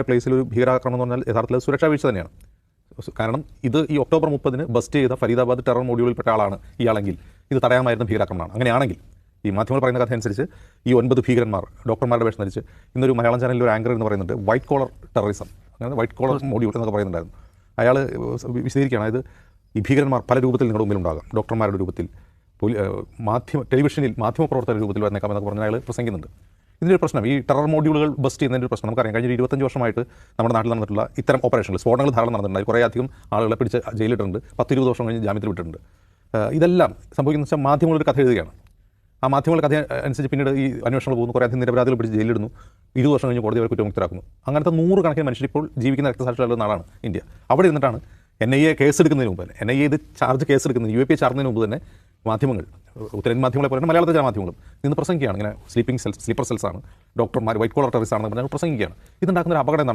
പ്ലേസിൽ ഒരു ഭീകരാക്രമണം എന്ന് പറഞ്ഞാൽ യഥാർത്ഥത്തിൽ സുരക്ഷാ വീഴ്ച തന്നെയാണ്. കാരണം ഇത് ഈ ഒക്ടോബർ മുപ്പതിന് ബസ്റ്റ് ചെയ്ത ഫരീദാബാദ് ടെറർ മോഡ്യൂളിൽപ്പെട്ട ആളാണ് ഇയാളെങ്കിൽ ഇത് തടയാമായിരുന്ന ഭീകരാക്രമണമാണ്. അങ്ങനെയാണെങ്കിൽ ഈ മാധ്യമങ്ങൾ പറയുന്ന കഥ അനുസരിച്ച് ഈ ഒൻപത് ഭീകരന്മാർ ഡോക്ടർമാരുടെ വേഷം ധരിച്ച് ഇന്നൊരു മലയാളം ചാനലിൽ ഒരു ആങ്കർ എന്ന് പറയുന്നുണ്ട് വൈറ്റ് കോളർ ടെററിസം അങ്ങനെ വൈറ്റ് കോളർ മോഡ്യൂൾ എന്നൊക്കെ പറയുന്നുണ്ടായിരുന്നു. അയാൾ വിശദീകരിക്കുകയാണ്. അതായത് ഈ ഭീകരന്മാർ പല രൂപത്തിൽ നിങ്ങളുടെ മുമ്പിലുണ്ടാകാം ഡോക്ടർമാരുടെ രൂപത്തിൽ പോലീ- ടെലിവിഷനിൽ മാധ്യമ മാധ്യമപ്രവർത്തക രൂപത്തിൽ വന്നേക്കാം എന്നൊക്കെ പറഞ്ഞ് അയാൾ പ്രസംഗിക്കുന്നുണ്ട്. ഇതിന്റെ ഒരു പ്രശ്നം. ഈ ടെറർ മോഡ്യൂളുകൾ ബസ്റ്റ് ചെയ്യുന്നതിന്റെ ഒരു പ്രശ്നം. നമുക്കറിയാം കഴിഞ്ഞ ഇരുപത്തഞ്ച് വർഷമായിട്ട് നമ്മുടെ നാട്ടിൽ നടന്നിട്ടുള്ള ഇത്തരം ഓപ്പറേഷനുകൾ സ്ഫോടനങ്ങൾ ധാരാളം നടന്നിട്ടുണ്ട് കുറേ അധികം ആളുകളെ പിടിച്ച് ജയിലിട്ടുണ്ട് പത്ത് ഇരുപത് വർഷം കഴിഞ്ഞ് ജാമ്യത്തിൽ വിട്ടിട്ടുണ്ട്. ഇതെല്ലാം സംഭവിക്കുന്ന വെച്ചാൽ മാധ്യമങ്ങളൊരു കഥ എഴുതുകയാണ്. ആ മാധ്യമങ്ങളുടെ കഥ അനുസരിച്ച് പിന്നീട് ഈ അന്വേഷണങ്ങൾ പോകുന്നു. കുറേ അധികം നിരപരാധികൾ പിടിച്ച് ജയിലിടുന്നു ഇരുപത് വർഷം കഴിഞ്ഞ് കോടതി അവർ കുറ്റമുക്തരാക്കുന്നു അങ്ങനത്തെ നൂറുകണക്കിന് മനുഷ്യർ ഇപ്പോൾ ജീവിക്കുന്ന രക്തസാക്ഷികളുള്ള നാടാണ് ഇന്ത്യ. അവിടെ ഇരുന്നിട്ടാണ് എൻ ഐ എ കേസ് എടുക്കുന്നതിന് മുമ്പ് തന്നെ. എൻ ഐ എ ഇത് ചാർജ് കേസ് എടുക്കുന്നതിന് യു എ പി ചാർജുന്നതിന് മുമ്പ് തന്നെ മാധ്യമങ്ങൾ ഉത്തരേന്ത്യൻ മാധ്യമങ്ങളെ പോലെ മലയാളത്തിലെ ചില മാധ്യമങ്ങളും. നിന്ന് പ്രസംഗിക്കുകയാണ്. ഇങ്ങനെ സ്ലീപ്പിംഗ് സെൽസ് സ്ലീപ്പർ സെൽസ് ആണ്. ഡോക്ടർമാർ വൈറ്റ് കോളർ ടെറിസ് ആണെന്ന് പറഞ്ഞാൽ പ്രസംഗിക്കുകയാണ്. ഇതുണ്ടാക്കുന്ന ഒരു അപകടം